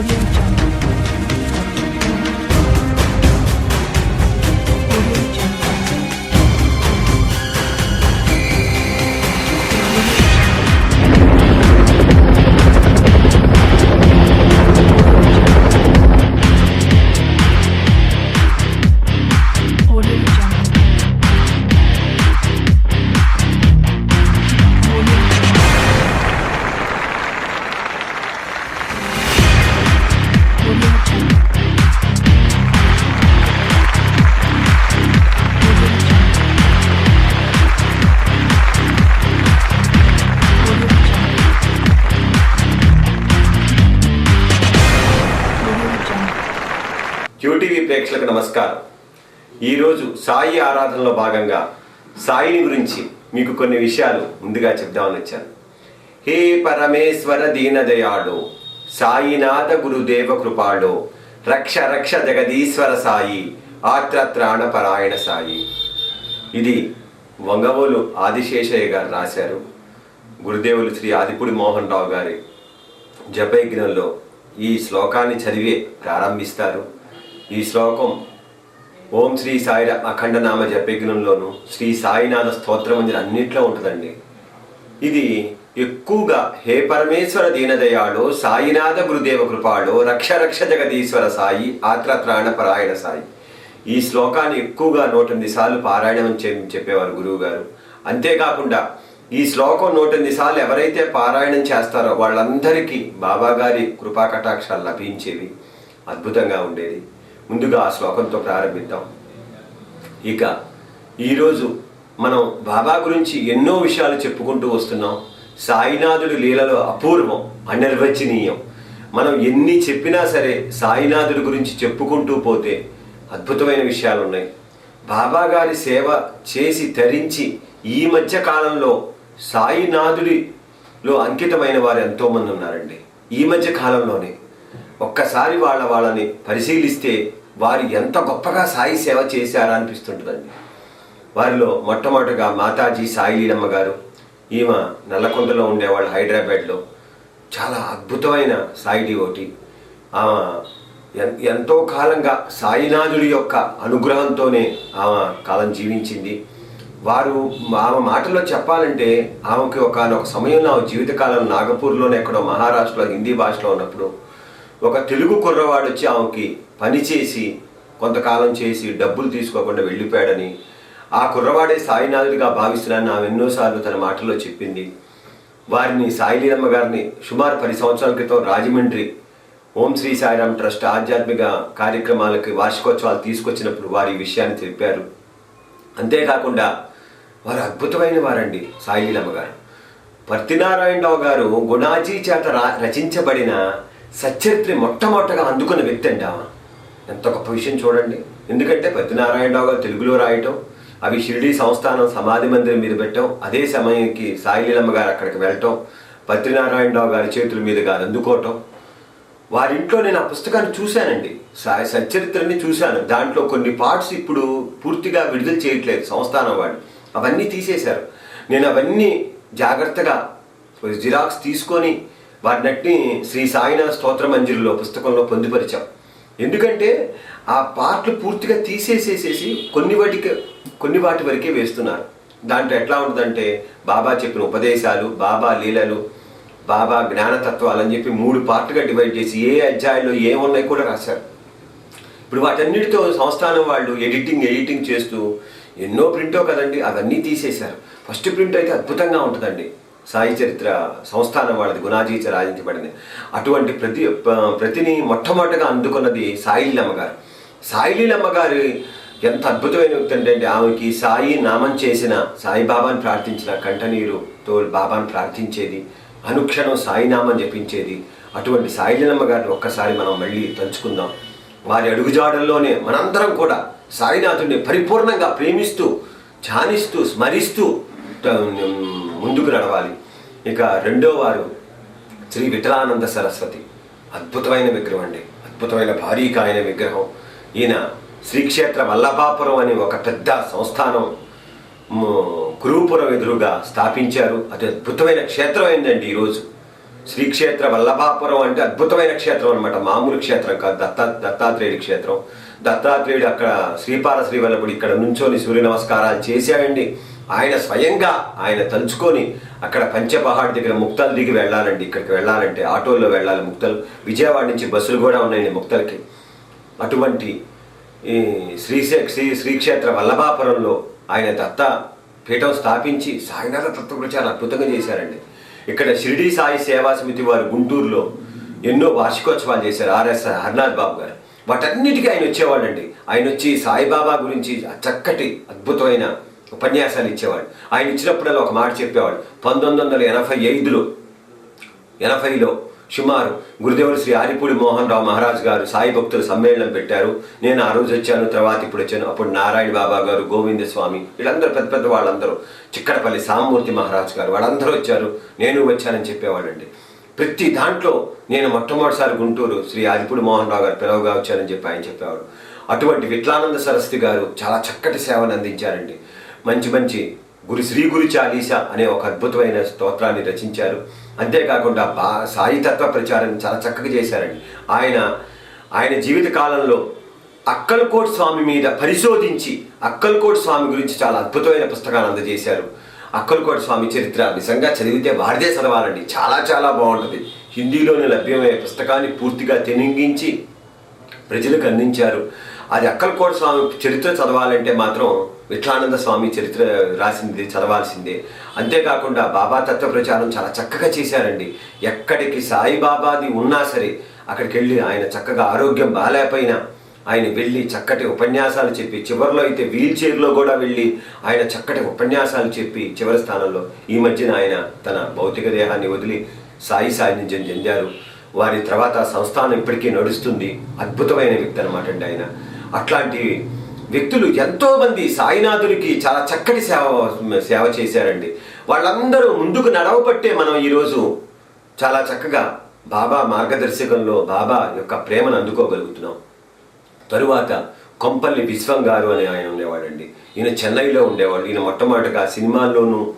Oriental. TV ప్రేక్షకులకు నమస్కారం. ఈరోజు సాయి ఆరాధనలో భాగంగా సాయిని గురించి మీకు కొన్ని విషయాలు ముందుగా చెప్దామని వచ్చాను. హే పరమేశ్వర దీనదయాడు సాయినాథ గురుదేవ కృపాడో రక్ష రక్ష జగదీశ్వర సాయి ఆత్రత్రాణ పరాయణ సాయి. ఇది వంగవోలు ఆదిశేషయ్య గారు రాశారు. గురుదేవులు శ్రీ ఆదిపూడి మోహన్ రావు గారి జపయజ్ఞంలో ఈ శ్లోకాన్ని చదివే ప్రారంభిస్తారు. ఈ శ్లోకం. ఓం శ్రీ సాయి అఖండనామ జపయజ్ఞంలోను శ్రీ సాయినాథ స్తోత్రమంజరి అన్నిట్లో ఉంటుందండి. ఇది ఎక్కువగా హే పరమేశ్వర దీనదయాళు సాయినాథ గురుదేవ కృపాళు రక్ష రక్ష జగదీశ్వర సాయి ఆత్రత్రాణ పరాయణ సాయి. ఈ శ్లోకాన్ని ఎక్కువగా నూటెనిమిది సార్లు పారాయణం చే చెప్పేవారు గురువు గారు అంతేకాకుండా ఈ శ్లోకం నూటెనిమిది సార్లు ఎవరైతే పారాయణం చేస్తారో వాళ్ళందరికీ బాబాగారి కృపా కటాక్షాలు లభించేవి. అద్భుతంగా ఉండేది. ముందుగా ఆ శ్లోకంతో ప్రారంభిద్దాం. ఇక ఈరోజు మనం బాబా గురించి ఎన్నో విషయాలు చెప్పుకుంటూ వస్తున్నాం. సాయినాథుడి లీలలో అపూర్వం అనిర్వచనీయం. మనం ఎన్ని చెప్పినా సరే సాయినాథుడి గురించి చెప్పుకుంటూ పోతే అద్భుతమైన విషయాలు ఉన్నాయి బాబా గారి సేవ చేసి తరించి ఈ మధ్య కాలంలో సాయినాథుడిలో అంకితమైన వారు ఎంతోమంది ఉన్నారండి. ఈ మధ్య కాలంలోనే ఒక్కసారి వాళ్ళ వాళ్ళని పరిశీలిస్తే వారు ఎంత గొప్పగా సాయి సేవ చేశారా అనిపిస్తుంటుందండి వారిలో మొట్టమొదటిగా మాతాజీ సాయిలీలమ్మ గారు ఈమె నల్లకొండలో ఉండేవాళ్ళు హైదరాబాద్లో. చాలా అద్భుతమైన సాయి డివోటి. ఆమె ఎన్- ఎంతో కాలంగా సాయినాథుడి యొక్క అనుగ్రహంతోనే ఆమె కాలం జీవించింది. వారు ఆమె మాటల్లో చెప్పాలంటే ఆమెకి ఒకనొక సమయంలో ఆమె జీవితకాలం నాగపూర్లోనే ఎక్కడో మహారాష్ట్రలో హిందీ భాషలో ఉన్నప్పుడు ఒక తెలుగు కుర్రవాడు వచ్చి ఆమెకి పనిచేసి కొంతకాలం చేసి డబ్బులు తీసుకోకుండా వెళ్ళిపోయాడని ఆ కుర్రవాడే సాయినాథుడిగా భావిస్తున్నానని ఆమె ఎన్నోసార్లు తన మాటల్లో చెప్పింది. వారిని సాయిలీలమ్మ గారిని సుమారు పది సంవత్సరాల క్రితం రాజమండ్రి ఓం శ్రీ సాయిరామ్ ట్రస్ట్ ఆధ్యాత్మిక కార్యక్రమాలకి వార్షికోత్సవాలు తీసుకొచ్చినప్పుడు వారి విషయాన్ని తెలిపారు. అంతేకాకుండా వారు అద్భుతమైన వారండి సాయిలీలమ్మ గారు. పర్తినారాయణరావు గారు గుణాజీ చేత రచించబడిన సచ్చరిత్ర మొట్టమొదటగా అందుకున్న వ్యక్తి అండి ఆమె. ఎంత గొప్ప విషయం చూడండి. ఎందుకంటే పత్తినారాయణరావు గారు తెలుగులో రాయటం అవి షిరిడి సంస్థానం సమాధి మందిరం మీద పెట్టడం అదే సమయానికి సాయిలీలమ్మ గారు అక్కడికి వెళ్ళటం పత్రినారాయణరావు గారి చేతుల మీద గారు అందుకోవటం. వారింట్లో నేను ఆ పుస్తకాన్ని చూశానండి. సాయి సచ్చరిత్రని చూశాను. దాంట్లో కొన్ని పార్ట్స్ ఇప్పుడు పూర్తిగా విడుదల చేయట్లేదు సంస్థానం వాళ్ళు. అవన్నీ తీసేశారు. నేను అవన్నీ జాగ్రత్తగా జిరాక్స్ తీసుకొని వాటినట్టి శ్రీ సాయినాథ స్తోత్ర మంజిరిలో పుస్తకంలో పొందుపరిచాం. ఎందుకంటే ఆ పార్ట్లు పూర్తిగా తీసేసేసేసి కొన్ని వాటికి కొన్ని వాటి వరకే వేస్తున్నారు. దాంట్లో ఎట్లా ఉంటుందంటే బాబా చెప్పిన ఉపదేశాలు బాబా లీలలు బాబా జ్ఞానతత్వాలు అని చెప్పి మూడు పార్ట్గా డివైడ్ చేసి ఏ అధ్యాయంలో ఏమున్నాయి కూడా రాశారు. ఇప్పుడు వాటన్నిటితో సంస్థానం వాళ్ళు ఎడిటింగ్ ఎడిటింగ్ చేస్తూ ఎన్నో ప్రింటో కదండి అవన్నీ తీసేశారు. ఫస్ట్ ప్రింట్ అయితే అద్భుతంగా ఉంటుందండి. సాయి చరిత్ర సంస్థానం వాళ్ళది గుణాజీచ రాజించబడింది. అటువంటి ప్రతి ప్రతిని మొట్టమొదటిగా అందుకున్నది సాయిలీలమ్మ గారు. సాయిలీలమ్మ గారు ఎంత అద్భుతమైన వ్యక్తి అంటే ఆమెకి సాయి నామం చేసిన సాయిబాబాను ప్రార్థించిన కంటనీరుతో బాబాని ప్రార్థించేది అనుక్షణం సాయినామం జపించేది. అటువంటి సాయిలీలమ్మ గారిని ఒక్కసారి మనం మళ్ళీ తలుచుకుందాం. వారి అడుగుజాడల్లోనే మనందరం కూడా సాయినాథుడిని పరిపూర్ణంగా ప్రేమిస్తూ ధ్యానిస్తూ స్మరిస్తూ ముందుకు నడవాలి. ఇక రెండో వారు శ్రీ విఠలానంద సరస్వతి. అద్భుతమైన విగ్రహం అండి. అద్భుతమైన భారీకాయన విగ్రహం. ఈయన శ్రీక్షేత్ర వల్లభాపురం అని ఒక పెద్ద సంస్థానం మ్, కురుపురం ఎదురుగా స్థాపించారు. అది అద్భుతమైన క్షేత్రం అయిందండి ఈరోజు శ్రీక్షేత్ర వల్లభాపురం అంటే అద్భుతమైన క్షేత్రం అనమాట మామూలు క్షేత్రం కాదు దత్తా దత్తాత్రేయుడి క్షేత్రం. దత్తాత్రేయుడు అక్కడ శ్రీపాద శ్రీవల్లభుడు ఇక్కడ నుంచోని సూర్య నమస్కారాలు చేశాడండి. ఆయన స్వయంగా ఆయన తలుచుకొని అక్కడ పంచపహాడ్ దగ్గర ముక్తలు దిగి వెళ్ళాలండి. ఇక్కడికి వెళ్ళాలంటే ఆటోల్లో వెళ్ళాలి ముక్తలు. విజయవాడ నుంచి బస్సులు కూడా ఉన్నాయండి ముక్తలకి. అటువంటి ఈ శ్రీ శ్రీ శ్రీక్షేత్ర వల్లభాపురంలో ఆయన దత్త పీఠం స్థాపించి సాయినాథ తత్వ చాలా అద్భుతంగా చేశారండి. ఇక్కడ షిరిడి సాయి సేవా సమితి వారు గుంటూరులో ఎన్నో వార్షికోత్సవాలు చేశారు ఆర్ఎస్ హర్నాథ్ బాబు గారు. వాటన్నిటికీ ఆయన వచ్చేవాళ్ళండి. ఆయన వచ్చి సాయిబాబా గురించి చక్కటి అద్భుతమైన ఉపన్యాసాలు ఇచ్చేవాడు. ఆయన ఇచ్చినప్పుడల్లా ఒక మాట చెప్పేవాడు. పంతొమ్మిది వందల ఎనభై ఐదులో ఎనభైలో సుమారు గురుదేవులు శ్రీ ఆరిపూడి మోహన్ రావు మహారాజ్ గారు సాయి భక్తుల సమ్మేళనం పెట్టారు. నేను ఆ రోజు వచ్చాను తర్వాత ఇప్పుడు వచ్చాను. అప్పుడు నారాయణ బాబా గారు గోవింద స్వామి వీళ్ళందరూ పెద్ద పెద్ద వాళ్ళందరూ చిక్కడపల్లి సామూర్తి మహారాజ్ గారు వాళ్ళందరూ వచ్చారు. నేను వచ్చానని చెప్పేవాడండి ప్రతి దాంట్లో నేను మొట్టమొదటిసారి గుంటూరు శ్రీ ఆదిపూడి మోహన్ రావు గారు పిలవగా వచ్చానని చెప్పి ఆయన చెప్పేవాడు అటువంటి విట్లానంద సరస్వతి గారు చాలా చక్కటి సేవను అందించారండి. మంచి మంచి గురు శ్రీ గురు చాలీస అనే ఒక అద్భుతమైన స్తోత్రాన్ని రచించారు. అంతేకాకుండా బా సాయితత్వ ప్రచారం చాలా చక్కగా చేశారండి. ఆయన ఆయన జీవిత కాలంలో అక్కలకోట్ స్వామి మీద పరిశోధించి అక్కలకోట్ స్వామి గురించి చాలా అద్భుతమైన పుస్తకాన్ని అందజేశారు. అక్కల్కోట్ స్వామి చరిత్ర నిజంగా చదివితే వారిదే చదవాలండి. చాలా చాలా బాగుంటుంది. హిందీలోనే లభ్యమయ్యే పుస్తకాన్ని పూర్తిగా తెనింగించి ప్రజలకు అందించారు. అది అక్కల్కోట స్వామి చరిత్ర చదవాలంటే మాత్రం విఠలానంద స్వామి చరిత్ర రాసింది చదవాల్సిందే. అంతేకాకుండా బాబా తత్వ ప్రచారం చాలా చక్కగా చేశారండి. ఎక్కడికి సాయిబాబాది ఉన్నా సరే అక్కడికి వెళ్ళి ఆయన చక్కగా ఆరోగ్యం బాగాలేకపోయినా ఆయన వెళ్ళి చక్కటి ఉపన్యాసాలు చెప్పి చివరిలో అయితే వీల్ చైర్లో కూడా వెళ్ళి ఆయన చక్కటి ఉపన్యాసాలు చెప్పి చివరి స్థానంలో ఈ మధ్యన ఆయన తన భౌతిక దేహాన్ని వదిలి సాయి సాన్నిధ్యం చెందారు. వారి తర్వాత సంస్థానం ఇప్పటికీ నడుస్తుంది. అద్భుతమైన వ్యక్తి అనమాట అండి ఆయన. అట్లాంటి వ్యక్తులు ఎంతోమంది సాయినాథుడికి చాలా చక్కటి సేవ సేవ చేశారండి. వాళ్ళందరూ ముందుకు నడవబట్టే మనం ఈరోజు చాలా చక్కగా బాబా మార్గదర్శకంలో బాబా యొక్క ప్రేమను అందుకోగలుగుతున్నాం. తరువాత కొంపల్లి విశ్వం గారు అని ఆయన ఉండేవాడండి. ఈయన చెన్నైలో ఉండేవాడు ఈయన మొట్టమొదటిగా సినిమాల్లోనూ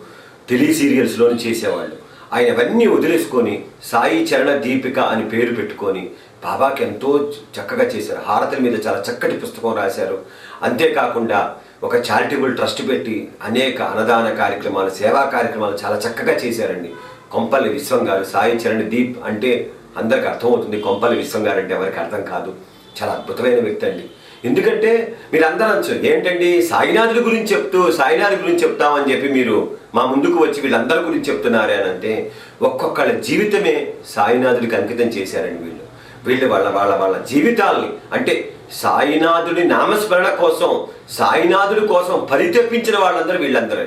టెలి సీరియల్స్లోనూ చేసేవాళ్ళు. ఆయన అవన్నీ వదిలేసుకొని సాయి చరణ దీపిక అని పేరు పెట్టుకొని బాబాకి ఎంతో చక్కగా చేశారు. హారతుల మీద చాలా చక్కటి పుస్తకం రాశారు. అంతేకాకుండా ఒక చారిటబుల్ ట్రస్ట్ పెట్టి అనేక అన్నదాన కార్యక్రమాలు సేవా కార్యక్రమాలు చాలా చక్కగా చేశారండి. కొంపల్లి విశ్వం గారు సాయి చరణ్ దీప్ అంటే అందరికి అర్థమవుతుంది కొంపల్లి విశ్వం గారు అంటే ఎవరికి అర్థం కాదు. చాలా అద్భుతమైన వ్యక్తి అండి. ఎందుకంటే మీరు అందరూ ఏంటండి సాయినాథుడి గురించి చెప్తూ సాయినాథుడి గురించి చెప్తామని చెప్పి మీరు మా ముందుకు వచ్చి వీళ్ళందరి గురించి చెప్తున్నారే అని అంటే ఒక్కొక్కళ్ళ జీవితమే సాయినాథుడికి అంకితం చేశారండి వీళ్ళు. వీళ్ళు వాళ్ళ వాళ్ళ వాళ్ళ జీవితాల్ని అంటే సాయినాథుడి నామస్మరణ కోసం సాయినాథుడి కోసం పరితపించిన వాళ్ళందరూ వీళ్ళందరూ.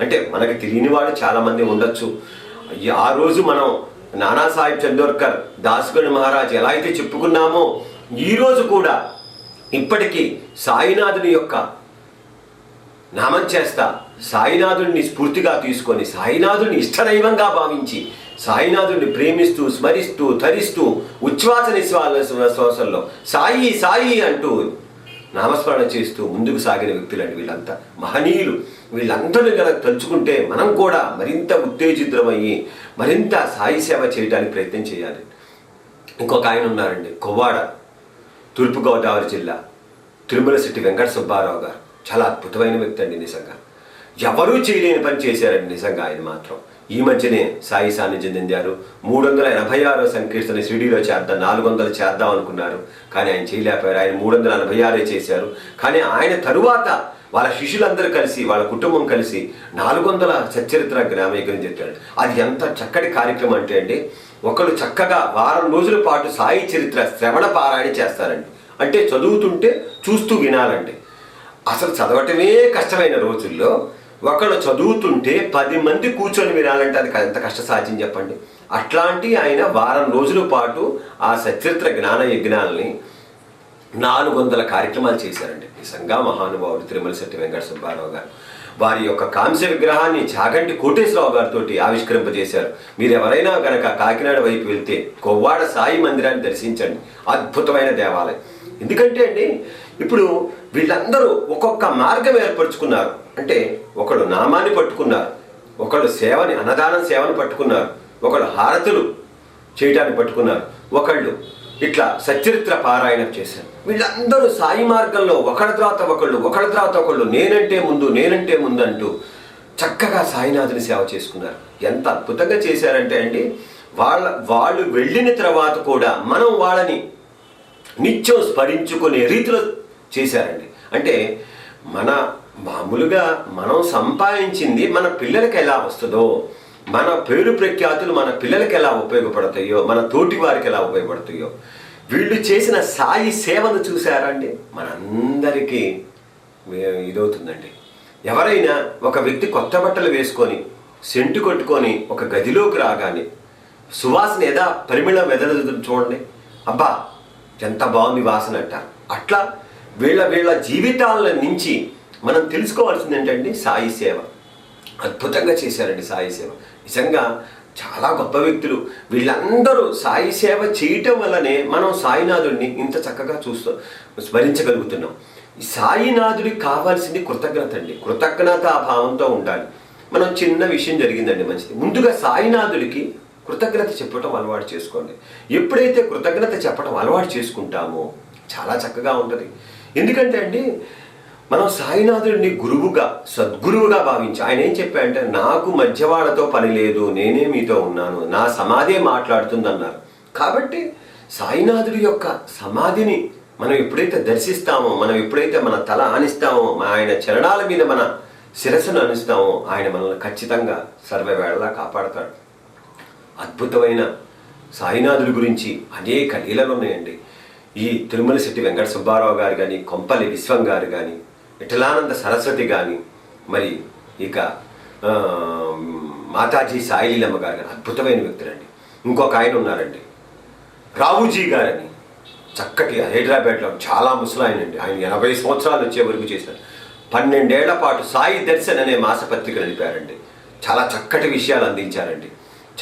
అంటే మనకు తెలియని వాళ్ళు చాలామంది ఉండొచ్చు. ఆ రోజు మనం నానాసాహెబ్ చందోర్కర్ దాస్గణ్ మహారాజ్ ఎలా అయితే చెప్పుకున్నామో ఈరోజు కూడా ఇప్పటికీ సాయినాథుని యొక్క నామం చేస్తా సాయినాథుడిని స్ఫూర్తిగా తీసుకొని సాయినాథుడిని ఇష్టదైవంగా భావించి సాయినాథుడిని ప్రేమిస్తూ స్మరిస్తూ తరిస్తూ ఉచ్ఛ్వాస నిశ్వాస శ్వాసంలో సాయి సాయి అంటూ నామస్మరణ చేస్తూ ముందుకు సాగిన వ్యక్తులండి వీళ్ళంతా. మహనీయులు. వీళ్ళందరినీ కనుక తలుచుకుంటే మనం కూడా మరింత ఉత్తేజితమయ్యి మరింత సాయి సేవ చేయడానికి ప్రయత్నం చేయాలి. ఇంకొక ఆయన ఉన్నారండి కొవ్వాడ తూర్పుగోదావరి జిల్లా తిరుమల సిట్టి వెంకట సుబ్బారావు గారు. చాలా అద్భుతమైన వ్యక్తి అండి నిజంగా. ఎవరూ చేయలేని పని చేశారండి నిజంగా ఆయన మాత్రం. ఈ మధ్యనే సాయి సాన్నిధ్యం చెందారు మూడు వందల ఎనభై ఆరో సంకీర్తన షిరిడీలో చేద్దాం నాలుగు వందలు చేద్దాం అనుకున్నారు. కానీ ఆయన చేయలేకపోయారు. ఆయన మూడు వందల ఎనభై ఆరే చేశారు. కానీ ఆయన తరువాత వాళ్ళ శిష్యులందరూ కలిసి వాళ్ళ కుటుంబం కలిసి నాలుగు వందల సచ్చరిత్ర గ్రామీకరణ చెప్పాడు అది ఎంత చక్కటి కార్యక్రమం అంటే అండి ఒకరు చక్కగా వారం రోజుల పాటు సాయి చరిత్ర శ్రవణ పారాయణ చేస్తారండి. అంటే చదువుతుంటే చూస్తూ వినాలండి. అసలు చదవటమే కష్టమైన రోజుల్లో ఒకడు చదువుతుంటే పది మంది కూర్చొని వినాలంటే అది ఎంత కష్టసాధ్యం చెప్పండి. అట్లాంటి ఆయన వారం రోజుల పాటు ఆ సచరిత్ర జ్ఞాన యజ్ఞాలని నాలుగు వందల కార్యక్రమాలు చేశారండి. నిజంగా మహానుభావుడు తిరుమల శెట్టి వెంకట సుబ్బారావు గారు. వారి యొక్క కాంస్య విగ్రహాన్ని చాగంటి కోటేశ్వరరావు గారితో ఆవిష్కరింపజేశారు. మీరు ఎవరైనా కనుక కాకినాడ వైపు వెళ్తే కొవ్వాడ సాయి మందిరాన్ని దర్శించండి. అద్భుతమైన దేవాలయం. ఎందుకంటే అండి ఇప్పుడు వీళ్ళందరూ ఒక్కొక్క మార్గం ఏర్పరచుకున్నారు. అంటే ఒకడు నామాన్ని పట్టుకున్నారు ఒకడు సేవని అన్నదానం సేవను పట్టుకున్నారు ఒకడు హారతులు చేయటాన్ని పట్టుకున్నారు ఒకళ్ళు ఇట్లా సచరిత్ర పారాయణం చేశారు. వీళ్ళందరూ సాయి మార్గంలో ఒకళ్ళ తర్వాత ఒకళ్ళు ఒకళ్ళ తర్వాత ఒకళ్ళు నేనంటే ముందు నేనంటే ముందు అంటూ చక్కగా సాయినాథుని సేవ చేసుకున్నారు. ఎంత అద్భుతంగా చేశారంటే అండి వాళ్ళ వాళ్ళు వెళ్ళిన తర్వాత కూడా మనం వాళ్ళని నిత్యం స్మరించుకునే రీతిలో చేశారండి. అంటే మన మామూలుగా మనం సంపాదించింది మన పిల్లలకి ఎలా వస్తుందో మన పేరు ప్రఖ్యాతులు మన పిల్లలకి ఎలా ఉపయోగపడతాయో మన తోటి వారికి ఎలా ఉపయోగపడతాయో వీళ్ళు చేసిన సాయి సేవను చూశారండి? మనందరికీ ఇదవుతుందండి. ఎవరైనా ఒక వ్యక్తి కొత్త బట్టలు వేసుకొని సెంటు కొట్టుకొని ఒక గదిలోకి రాగానే సువాసన ఏదా పరిమళం వెదలుతుంది చూడండి. అబ్బా ఎంత బాగుంది వాసన అంటారు. అట్లా వీళ్ళ వీళ్ళ జీవితాల నుంచి మనం తెలుసుకోవాల్సింది ఏంటంటే సాయి సేవ. అద్భుతంగా చేశారండి సాయి సేవ. నిజంగా చాలా గొప్ప వ్యక్తులు. వీళ్ళందరూ సాయి సేవ చేయటం వల్లనే మనం సాయినాథుడిని ఇంత చక్కగా చూస్తూ స్మరించగలుగుతున్నాం. సాయినాథుడికి కావాల్సింది కృతజ్ఞత అండి. కృతజ్ఞత భావంతో ఉండాలి. మనం చిన్న విషయం జరిగిందండి మంచిది. ముందుగా సాయినాథుడికి కృతజ్ఞత చెప్పడం అలవాటు చేసుకోండి. ఎప్పుడైతే కృతజ్ఞత చెప్పడం అలవాటు చేసుకుంటామో చాలా చక్కగా ఉంటుంది. ఎందుకంటే అండి మనం సాయినాథుడిని గురువుగా సద్గురువుగా భావించి ఆయన ఏం చెప్పాడంటే నాకు మధ్యవాడతో పని లేదు నేనే మీతో ఉన్నాను నా సమాధే మాట్లాడుతుందన్నారు. కాబట్టి సాయినాథుడి యొక్క సమాధిని మనం ఎప్పుడైతే దర్శిస్తామో మనం ఎప్పుడైతే మన తల ఆనిస్తామో మన ఆయన చరణాల మీద మన శిరస్సును అనిస్తామో ఆయన మనల్ని ఖచ్చితంగా సర్వవేళలా కాపాడతాడు. అద్భుతమైన సాయినాథుడి గురించి అనేక లీలలు ఉన్నాయండి. ఈ తిరుమల శెట్టి వెంకట సుబ్బారావు గారు కానీ కొంపల్లి విశ్వం గారు కానీ విఠలానంద సరస్వతి కానీ మరి ఇక మాతాజీ సాయిలీలమ్మ గారు కానీ అద్భుతమైన వ్యక్తులండి. ఇంకొక ఆయన ఉన్నారండి. రావుజీ గారని. చక్కటి హైదరాబాద్లో చాలా ముసలాయన అండి ఆయన ఎనభై సంవత్సరాలు వచ్చే వరకు చేశారు. పన్నెండేళ్ళ పాటు సాయి దర్శన్ అనే మాసపత్రిక నడిపారండి. చాలా చక్కటి విషయాలు అందించారండి.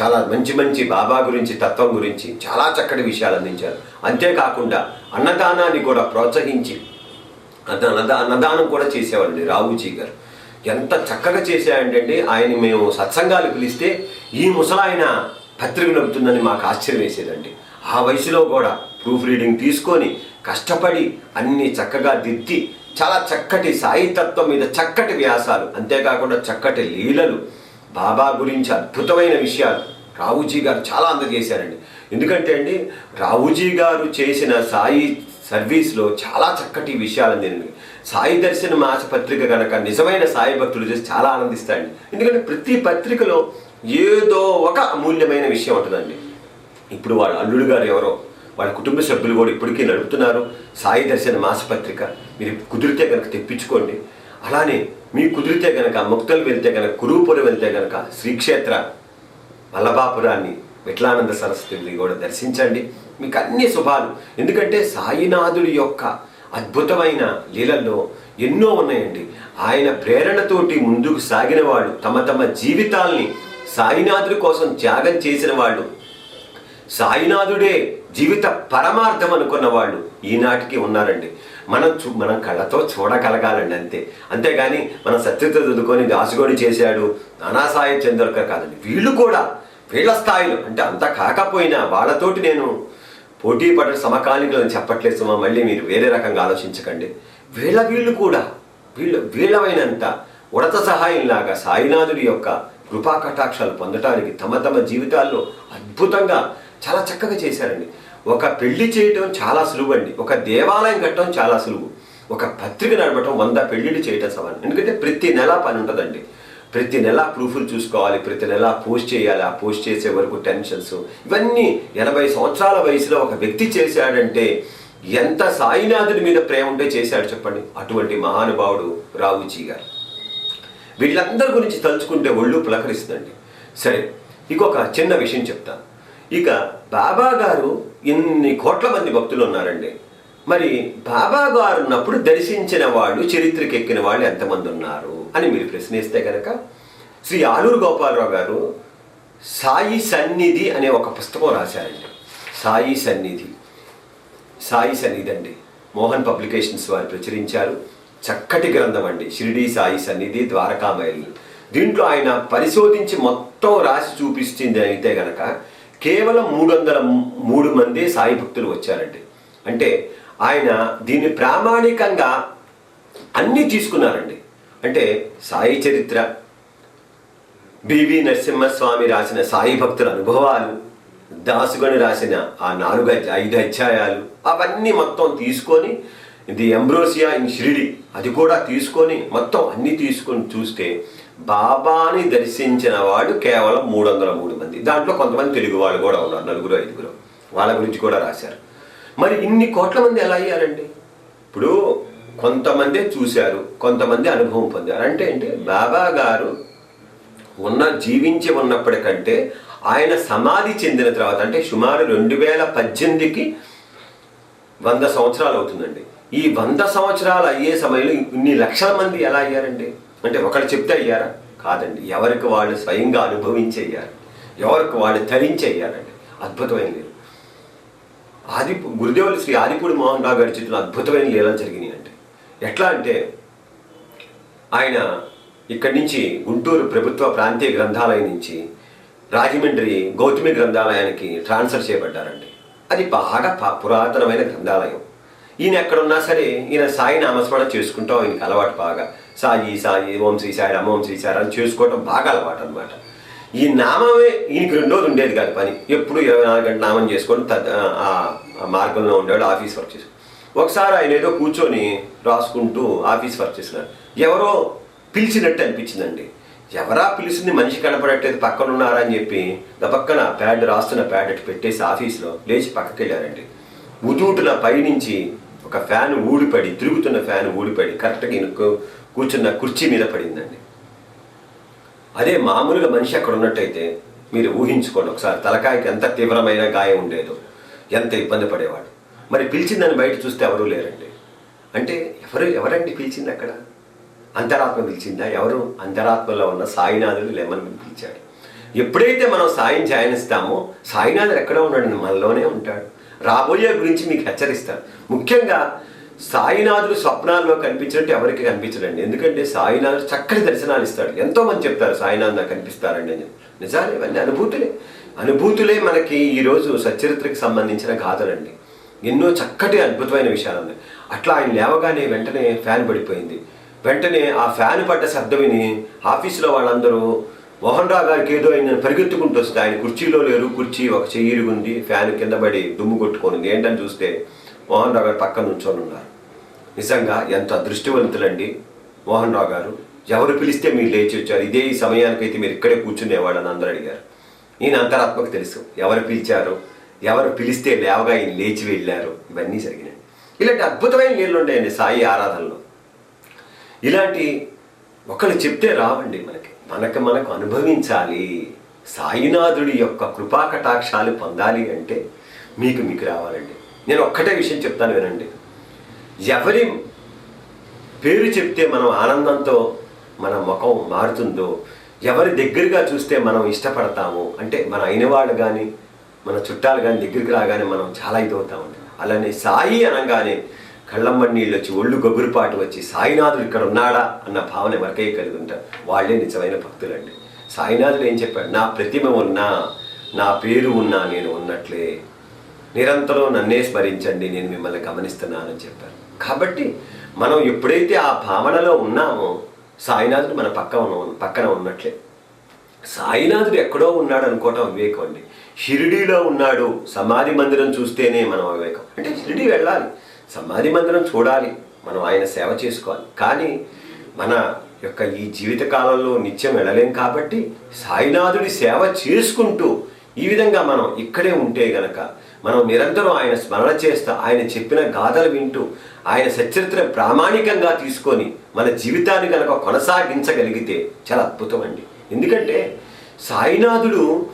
చాలా మంచి మంచి బాబా గురించి తత్వం గురించి చాలా చక్కటి విషయాలు అందించారు. అంతేకాకుండా అన్నదానాన్ని కూడా ప్రోత్సహించి అన్నదానం కూడా చేసేవాళ్ళండి రావుజీ గారు. ఎంత చక్కగా చేశాడంటే ఆయన మేము సత్సంగాలు పిలిస్తే ఈ ముసలాయన పత్రిక నడుపుతుందని మాకు ఆశ్చర్యం వేసేదండి. ఆ వయసులో కూడా ప్రూఫ్ రీడింగ్ తీసుకొని కష్టపడి అన్ని చక్కగా దిద్ది చాలా చక్కటి సాయితత్వం మీద చక్కటి వ్యాసాలు అంతేకాకుండా చక్కటి లీలలు బాబా గురించి అద్భుతమైన విషయాలు రావుజీ గారు చాలా అందజేశారండి. ఎందుకంటే అండి రావుజీ గారు చేసిన సాయి సర్వీస్లో చాలా చక్కటి విషయాలు అందింది సాయి దర్శన మాస పత్రిక కనుక నిజమైన సాయి భక్తులు చేసి చాలా ఆనందిస్తాయండి. ఎందుకంటే ప్రతి పత్రికలో ఏదో ఒక అమూల్యమైన విషయం ఉంటుందండి. ఇప్పుడు వాళ్ళ అల్లుడు గారు ఎవరో వాళ్ళ కుటుంబ సభ్యులు కూడా ఇప్పటికీ నడుపుతున్నారు సాయి దర్శన మాసపత్రిక మీరు కుదిరితే కనుక తెప్పించుకోండి. అలానే మీకు కుదిరితే కనుక ముక్తలు వెళ్తే గనక కురుపురం వెళ్తే కనుక శ్రీక్షేత్ర వల్లభాపురాన్ని విఠలానంద సరస్వతిని కూడా దర్శించండి. మీకు అన్ని శుభాలు. ఎందుకంటే సాయినాథుడి యొక్క అద్భుతమైన లీలల్లో ఎన్నో ఉన్నాయండి. ఆయన ప్రేరణతోటి ముందుకు సాగిన వాళ్ళు తమ తమ జీవితాల్ని సాయినాథుడి కోసం త్యాగం చేసిన వాళ్ళు సాయినాథుడే జీవిత పరమార్థం అనుకున్న వాళ్ళు ఈనాటికి ఉన్నారండి. మనం చూ మనం కళ్ళతో చూడగలగాలండి అంతే. అంతేగాని మనం సత్యత చదువుకొని దాసుగోడి చేశాడు నానాసాయి చంద్రకర్ కాదండి. వీళ్ళు కూడా వీళ్ళ స్థాయిలో అంటే అంత కాకపోయినా వాళ్ళతోటి నేను పోటీ పడ్డ సమకాలీకులు అని చెప్పట్లేదు సుమా మళ్ళీ మీరు వేరే రకంగా ఆలోచించకండి. వీళ్ళ వీళ్ళు కూడా వీళ్ళు వీళ్ళమైనంత ఉడత సహాయంలాగా సాయినాథుడి యొక్క కృపా కటాక్షాలు పొందటానికి తమ తమ జీవితాల్లో అద్భుతంగా చాలా చక్కగా చేశారండి. ఒక పెళ్ళి చేయటం చాలా సులువు అండి. ఒక దేవాలయం కట్టడం చాలా సులువు. ఒక పత్రిక నడపడం వంద పెళ్ళిళ్ళు చేయటం సమానం. ఎందుకంటే ప్రతి నెల పని ఉంటుందండి. ప్రతి నెల ప్రూఫ్లు చూసుకోవాలి. ప్రతి నెల పోస్ట్ చేయాలి. ఆ పోస్ట్ చేసే వరకు టెన్షన్స్. ఇవన్నీ ఎనభై సంవత్సరాల వయసులో ఒక వ్యక్తి చేశాడంటే ఎంత సాయినాథుడి మీద ప్రేమ ఉంటే చేశాడు చెప్పండి. అటువంటి మహానుభావుడు రావుజీ గారు. వీళ్ళందరి గురించి తలుచుకుంటే ఒళ్ళు పులకరిస్తుందండి. సరే ఇంకొక చిన్న విషయం చెప్తాను. ఇక బాబా గారు ఇన్ని కోట్ల మంది భక్తులు ఉన్నారండి మరి బాబా గారు ఉన్నప్పుడు దర్శించిన వాళ్ళు చరిత్రకి ఎక్కిన వాళ్ళు ఎంతమంది ఉన్నారు అని మీరు ప్రశ్నిస్తే కనుక శ్రీ ఆలూరు గోపాలరావు గారు సాయి సన్నిధి అనే ఒక పుస్తకం రాశారండి. సాయి సన్నిధి. సాయి సన్నిధి అండి. మోహన్ పబ్లికేషన్స్ వారు ప్రచురించారు. చక్కటి గ్రంథం అండి. షిరిడి సాయి సన్నిధి ద్వారకామయలు దీంట్లో ఆయన పరిశోధించి మొత్తం రాసి చూపిస్తుంది అయితే గనక కేవలం మూడు వందల మూడు మంది సాయి భక్తులు వచ్చారండి. అంటే ఆయన దీన్ని ప్రామాణికంగా అన్నీ తీసుకున్నారండి. అంటే సాయి చరిత్ర బివి నరసింహస్వామి రాసిన సాయి భక్తుల అనుభవాలు దాసుగని రాసిన ఆ నాలుగు ఐదు అధ్యాయాలు అవన్నీ మొత్తం తీసుకొని ఇది ఎంబ్రోసియా ఇన్ షిరిడి అది కూడా తీసుకొని మొత్తం అన్నీ తీసుకొని చూస్తే బాబాని దర్శించిన వాడు కేవలం మూడు వందల మూడు మంది. దాంట్లో కొంతమంది తెలుగు వాళ్ళు కూడా ఉన్నారు నలుగురు ఐదుగురు. వాళ్ళ గురించి కూడా రాశారు. మరి ఇన్ని కోట్ల మంది ఎలా అయ్యారండి? ఇప్పుడు కొంతమందే చూశారు కొంతమంది అనుభవం పొందారు. అంటే ఏంటి? బాబా గారు ఉన్న జీవించి ఉన్నప్పటికంటే ఆయన సమాధి చెందిన తర్వాత అంటే సుమారు రెండు వేల పద్దెనిమిదికి వంద సంవత్సరాలు అవుతుందండి. ఈ వంద సంవత్సరాలు అయ్యే సమయంలో ఇన్ని లక్షల మంది ఎలా అయ్యారండి? అంటే ఒకళ్ళు చెప్తే అయ్యారా? కాదండి. ఎవరికి వాళ్ళు స్వయంగా అనుభవించి అయ్యారు ఎవరికి వాళ్ళు ధరించి అయ్యారండి అద్భుతమైన లీల ఆది గురుదేవులు శ్రీ ఆదిపూడి మోహన్ రావు గారి చిత్రంలో అద్భుతమైన లీలలు జరిగినాయి అంటే ఎట్లా అంటే ఆయన ఇక్కడి నుంచి గుంటూరు ప్రభుత్వ ప్రాంతీయ గ్రంథాలయం నుంచి రాజమండ్రి గౌతమి గ్రంథాలయానికి ట్రాన్స్ఫర్ చేయబడ్డారండి. అది బాగా పురాతనమైన గ్రంథాలయం. ఈయన ఎక్కడున్నా సరే ఈయన సాయి నామస్మరణ చేసుకుంటాం. ఆయనకి అలవాటు బాగా. సాయి సాయి ఓం శ్రీ సాయి రామ ఓం శ్రీ సాయి అని చేసుకోవటం బాగా అలవాటు అనమాట ఈ నామమే ఈయనకి రెండోది ఉండేది కాదు పని. ఎప్పుడు ఇరవై నాలుగు గంటల నామం చేసుకొని తద్- ఆ మార్గంలో ఉండేవాడు ఆఫీస్ వర్క్ చేసి ఒకసారి ఆయన ఏదో కూర్చొని రాసుకుంటూ ఆఫీస్ వర్క్ చేసినారు ఎవరో పిలిచినట్టు అనిపించిందండి. ఎవరా పిలిచింది మనిషి కనపడట్లేదు పక్కన ఉన్నారా అని చెప్పి పక్కన ప్యాడ్ రాస్తున్న ప్యాడ్ అటు పెట్టేసి ఆఫీస్లో లేచి పక్కకి వెళ్ళారండి. ఉదూటున పైనుంచి ఒక ఫ్యాన్ ఊడిపడి తిరుగుతున్న ఫ్యాన్ ఊడిపడి కరెక్ట్గా ఈయన కూర్చున్న కుర్చీ మీద పడిందండి. అదే మామూలుగా మనిషి అక్కడ ఉన్నట్టయితే మీరు ఊహించుకోండి ఒకసారి తలకాయకి ఎంత తీవ్రమైన గాయం ఉండేదో ఎంత ఇబ్బంది పడేవాడు. మరి పిలిచిందని బయట చూస్తే ఎవరూ లేరండి. అంటే ఎవరు ఎవరండి పిలిచింది అక్కడ? అంతరాత్మ పిలిచిందా? ఎవరు? అంతరాత్మలో ఉన్న సాయినాథుడు లెమన్ పిలిచాడు. ఎప్పుడైతే మనం సాయం ధ్యానిస్తామో సాయినాథుడు ఎక్కడ ఉన్నాడు మనలోనే ఉంటాడు. రాబోయే గురించి మీకు హెచ్చరిస్తాడు ముఖ్యంగా సాయినాథుడు స్వప్నాల్లో కనిపించినట్టు ఎవరికి కనిపించడండి. ఎందుకంటే సాయినాథుడు చక్కటి దర్శనాలు ఇస్తాడు. ఎంతో మంది చెప్తారు సాయినాథ్ నాకు కనిపిస్తారండి అని నిజాలు ఇవన్నీ అనుభూతులే. అనుభూతులే మనకి ఈరోజు సచరిత్రకి సంబంధించిన గాథలండి. ఎన్నో చక్కటి అద్భుతమైన విషయాలు ఉన్నాయి. అట్లా ఆయన లేవగానే వెంటనే ఫ్యాన్ పడిపోయింది. వెంటనే ఆ ఫ్యాన్ పడ్డ శబ్దం విని ఆఫీసులో వాళ్ళందరూ మోహన్ రావు గారికి ఏదో ఆయన పరిగెత్తుకుంటూ వస్తే ఆయన కుర్చీలో లేరు కుర్చీ ఒక చెయ్యిరుగుంది ఫ్యాన్ కింద పడి దుమ్ము కొట్టుకొని ఏంటని చూస్తే మోహన్ రావు గారు పక్కన నుంచొని ఉన్నారు. నిజంగా ఎంత అదృష్టవంతులండి. మోహన్ రావు గారు ఎవరు పిలిస్తే మీరు లేచి వచ్చారు? ఇదే ఈ సమయానికైతే మీరు ఇక్కడే కూర్చునేవాళ్ళని అందరూ అడిగారు. ఈయన అంతరాత్మకు తెలుసు. ఎవరు పిలిచారు? ఎవరు పిలిస్తే లేవగా ఈయన లేచి వెళ్ళారు? ఇవన్నీ జరిగినాయి. ఇలాంటి అద్భుతమైన నీళ్ళు ఉన్నాయండి సాయి ఆరాధనలో. ఇలాంటి ఒకళ్ళు చెప్తే రావండి మనకి. మనకు మనకు అనుభవించాలి. సాయినాథుడి యొక్క కృపాకటాక్షాలు పొందాలి అంటే మీకు మీకు రావాలండి. నేను ఒక్కటే విషయం చెప్తాను వినండి. ఎవరి పేరు చెప్తే మనం ఆనందంతో మన ముఖం మారుతుందో ఎవరి దగ్గరగా చూస్తే మనం ఇష్టపడతాము అంటే మన అయిన వాళ్ళు కానీ మన చుట్టాలు కానీ దగ్గరికి రాగానే మనం చాలా ఇదవుతామండి. అలానే సాయి అనగానే కళ్ళమ్మ నీళ్ళు వచ్చి ఒళ్ళు గొబ్బురుపాటు వచ్చి సాయినాథుడు ఇక్కడ ఉన్నాడా అన్న భావన ఎవరికై కలిగి ఉంటారు వాళ్ళే నిజమైన భక్తులండి. సాయినాథుడు ఏం చెప్పాడు? నా ప్రతిమ ఉన్నా నా పేరు ఉన్నా నేను ఉన్నట్లే నిరంతరం నన్నే స్మరించండి నేను మిమ్మల్ని గమనిస్తున్నానని చెప్పారు. కాబట్టి మనం ఎప్పుడైతే ఆ భావనలో ఉన్నామో సాయినాథుడు మన పక్క ఉన్న పక్కన ఉన్నట్లే. సాయినాథుడు ఎక్కడో ఉన్నాడు అనుకోవటం వివేకం అండి. షిరిడీలో ఉన్నాడు సమాధి మందిరం చూస్తేనే మనం వివేకం అంటే షిరిడి వెళ్ళాలి సమాధి మందిరం చూడాలి మనం ఆయన సేవ చేసుకోవాలి. కానీ మన యొక్క ఈ జీవితకాలంలో నిత్యం వెళ్ళలేం కాబట్టి సాయినాథుడి సేవ చేసుకుంటూ ఈ విధంగా మనం ఇక్కడే ఉంటే గనక మనం నిరంతరం ఆయన స్మరణ చేస్తా ఆయన చెప్పిన గాథలు వింటూ ఆయన సచరిత్ర ప్రామాణికంగా తీసుకొని మన జీవితాన్ని కనుక కొనసాగించగలిగితే చాలా అద్భుతం అండి ఎందుకంటే సాయినాథుడు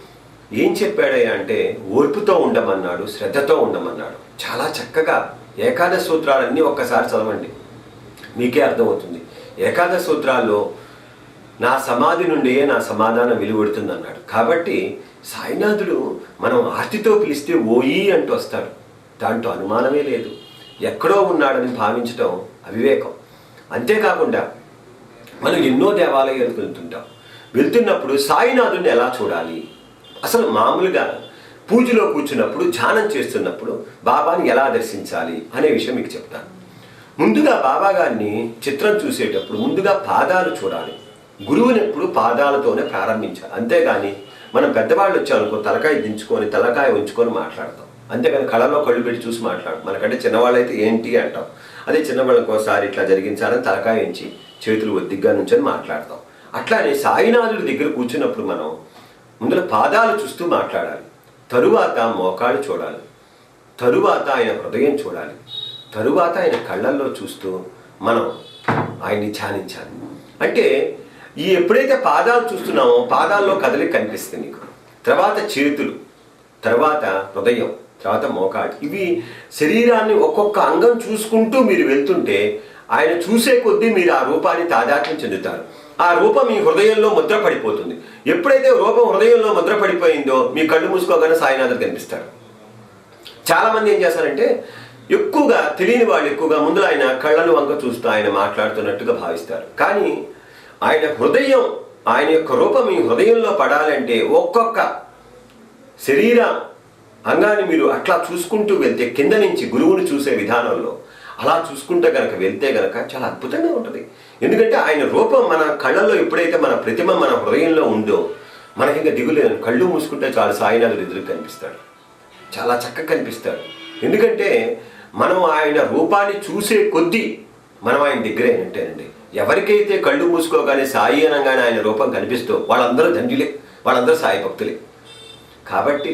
ఏం చెప్పాడయ్యా అంటే ఓర్పుతో ఉండమన్నాడు శ్రద్ధతో ఉండమన్నాడు. చాలా చక్కగా ఏకాదశ సూత్రాలన్నీ ఒక్కసారి చదవండి. మీకే అర్థమవుతుంది. ఏకాదశ సూత్రాల్లో నా సమాధి నుండియే నా సమాధానం వెలువడుతుంది అన్నాడు కాబట్టి సాయినాథుడు మనం ఆర్తితో పిలిస్తే ఓయి అంటూ వస్తాడు. దాంట్లో అనుమానమే లేదు. ఎక్కడో ఉన్నాడని భావించటం అవివేకం. అంతేకాకుండా మనం ఎన్నో దేవాలయాలకు వెళ్తుంటాం. వెళ్తున్నప్పుడు సాయినాథుడిని ఎలా చూడాలి? అసలు మామూలుగా పూజలో కూర్చున్నప్పుడు ధ్యానం చేస్తున్నప్పుడు బాబాని ఎలా దర్శించాలి అనే విషయం మీకు చెప్తాను. ముందుగా బాబా గారిని చిత్రం చూసేటప్పుడు ముందుగా పాదాలు చూడాలి. గురువుని ఎప్పుడు పాదాలతోనే ప్రారంభించాలి అంతేగాని మనం పెద్దవాళ్ళు వచ్చామనుకో తలకాయ దించుకొని తలకాయ ఉంచుకొని మాట్లాడతాం. అంతేగాని కళలో కళ్ళు పెట్టి చూసి మాట్లాడు మనకంటే చిన్నవాళ్ళు అయితే ఏంటి అంటాం. అదే చిన్నవాళ్ళకి ఒకసారి ఇట్లా జరిగించాలని తలకాయ ఉంచి చేతులు ఒద్దిగ్గా నుంచని మాట్లాడతాం. అట్లానే సాయినాథుడి దగ్గర కూర్చున్నప్పుడు మనం ముందులో పాదాలు చూస్తూ మాట్లాడాలి. తరువాత మోకాళ్ళు చూడాలి. తరువాత ఆయన హృదయం చూడాలి. తరువాత ఆయన కళ్ళల్లో చూస్తూ మనం ఆయన్ని ధ్యానించాలి. అంటే ఈ ఎప్పుడైతే పాదాలు చూస్తున్నామో పాదాల్లో కదలిక కనిపిస్తుంది నీకు. తర్వాత చేతులు తర్వాత హృదయం తర్వాత మోకాళ్ళు. ఇవి శరీరాన్ని ఒక్కొక్క అంగం చూసుకుంటూ మీరు వెళ్తుంటే ఆయన చూసే కొద్దీ మీరు ఆ రూపాన్ని తాదాత్మ్యం చెందుతారు. ఆ రూపం మీ హృదయంలో ముద్ర పడిపోతుంది ఎప్పుడైతే రూపం హృదయంలో ముద్ర పడిపోయిందో మీ కళ్ళు మూసుకోగానే సాయినాథుడు కనిపిస్తారు చాలా మంది ఏం చేస్తారంటే ఎక్కువగా తెలియని వాళ్ళు ఎక్కువగా ముందు ఆయన కళ్ళను వంక చూస్తూ ఆయన మాట్లాడుతున్నట్టుగా భావిస్తారు. కానీ ఆయన హృదయం ఆయన యొక్క రూపం మీ హృదయంలో పడాలంటే ఒక్కొక్క శరీర అంగాన్ని మీరు అట్లా చూసుకుంటూ వెళ్తే కింద నుంచి గురువుని చూసే విధానంలో అలా చూసుకుంటే గనక వెళ్తే గనక చాలా అద్భుతంగా ఉంటుంది. ఎందుకంటే ఆయన రూపం మన కళ్ళల్లో ఎప్పుడైతే మన ప్రతిమ మన హృదయంలో ఉందో మనకి ఇంకా దిగులేదు కళ్ళు మూసుకుంటే చాలు సాయినాథుడు ఎదురు కనిపిస్తాడు. చాలా చక్కగా కనిపిస్తాడు. ఎందుకంటే మనం ఆయన రూపాన్ని చూసే కొద్దీ మనం ఆయన దగ్గరే అంటేనండి. ఎవరికైతే కళ్ళు మూసుకోగానే సాయి అనగానే ఆయన రూపం కనిపిస్తూ వాళ్ళందరూ ధన్యులే వాళ్ళందరూ సాయి భక్తులే. కాబట్టి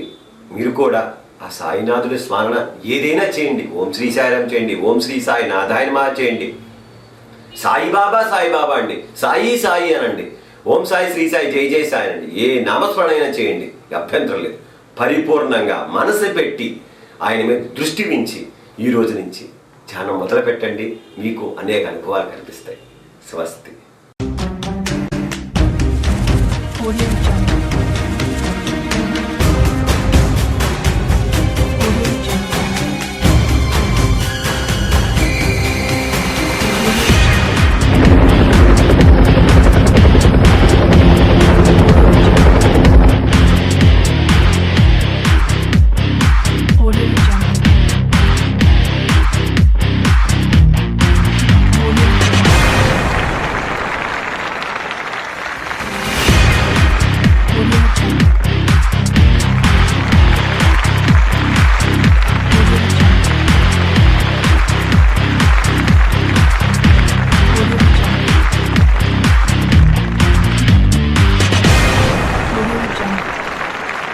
మీరు కూడా ఆ సాయినాథుడి స్మరణ ఏదైనా చేయండి. ఓం శ్రీ సాయిరాం చేయండి ఓం శ్రీ సాయి నారాయణమా చేయండి. సాయిబాబా సాయిబాబా అండి సాయి సాయి అనండి. ఓం సాయి శ్రీ సాయి జై జై సాయి అనండి. ఏ నామస్మరణ అయినా చేయండి అభ్యంతరం లేదు. పరిపూర్ణంగా మనసు పెట్టి ఆయన మీద దృష్టి మించి ఈ రోజు నుంచి ధ్యానం మొదలు పెట్టండి మీకు అనేక అనుభవాలు కనిపిస్తాయి. స్వస్తి.